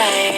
ใ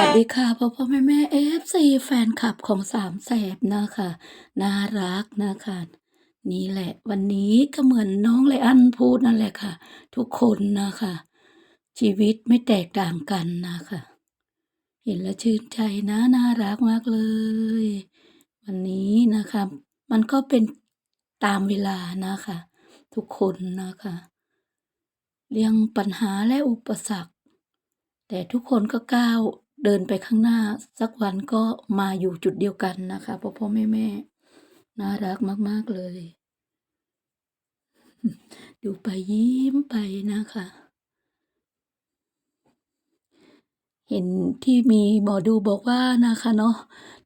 วัสดีค่ะพ่อพ่อแม่แม่เอฟซีแฟนคลับของสามแสบนะคะน่ารักนะคะนี่แหละ วันนี้ก็เหมือนน้องไลอันพูดนั่นแหละค่ะ ทุกคนนะคะ ชีวิตไม่แตกต่างกันนะคะ เห็นแล้วชื่นใจนะน่ารักมากเลย วันนี้นะคะ มันก็เป็นตามเวลานะคะ ทุกคนนะคะเรื่องปัญหาและอุปสรรคแต่ทุกคนก็ก้าว เดินไปข้างหน้าสักวันก็มาอยู่จุดเดียวกันนะคะพ่อพ่อแม่แม่น่ารักมาก ๆ เลย ดูไปยิ้มไปนะคะ เห็นที่มีหมอดูบอกว่านะคะเนาะ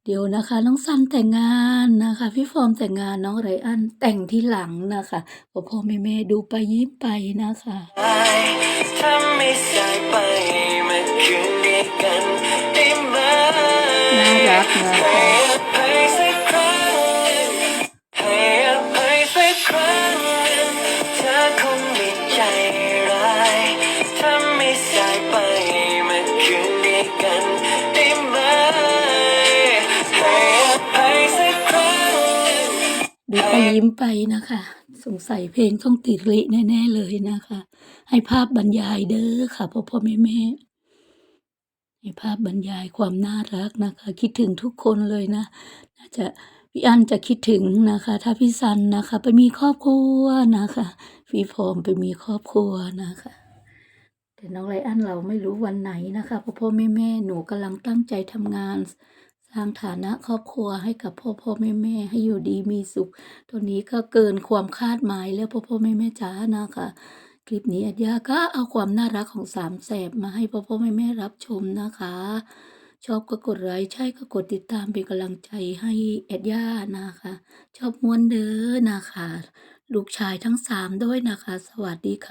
เดี๋ยวนะคะ น้องซันแต่งงานนะคะ พี่ฟอร์มแต่งงานน้องไรอันแต่งที่หลังนะคะพ่อพ่อแม่แม่ดูไปยิ้มไปนะคะถ้าไม่สายไปมาคืนดีกันได้ไหมน่ารักนะคะ กันได้ไหมให้อภัยสักครั้งดูไปยิ้มไปนะคะ สงสัยเพลงต้องติดลิแน่ ๆ เลยนะคะ ให้ภาพบรรยายเด้อค่ะพ่อพ่อแม่แม่ให้ภาพบรรยายความน่ารักนะคะ คิดถึงทุกคนเลยนะ น่าจะพี่อันจะคิดถึงนะคะ ถ้าพี่ซันนะคะ ไปมีครอบครัวนะคะพี่ฟอร์มไปมีครอบครัวนะคะ แต่น้องไรอันเราไม่รู้วันไหนนะคะพ่อพ่อแม่แม่หนูกำลังตั้งใจทำงาน สร้างฐานะครอบครัวให้กับพ่อพ่อแม่แม่ให้อยู่ดีมีสุข ตัวนี้ก็เกินความคาดหมายแล้วพ่อพ่อแม่แม่จ๋านะคะคลิปนี้อัดยาก็เอาความน่ารักของสามแสบมาให้พ่อพ่อแม่แม่รับชมนะคะ ชอบก็กดไลค์ใช่ก็กดติดตามเป็นกำลังใจให้แอดย่านะคะ ชอบม้วนเด้อนะคะ ลูกชายทั้งสามด้วยนะคะ สวัสดีค่ะ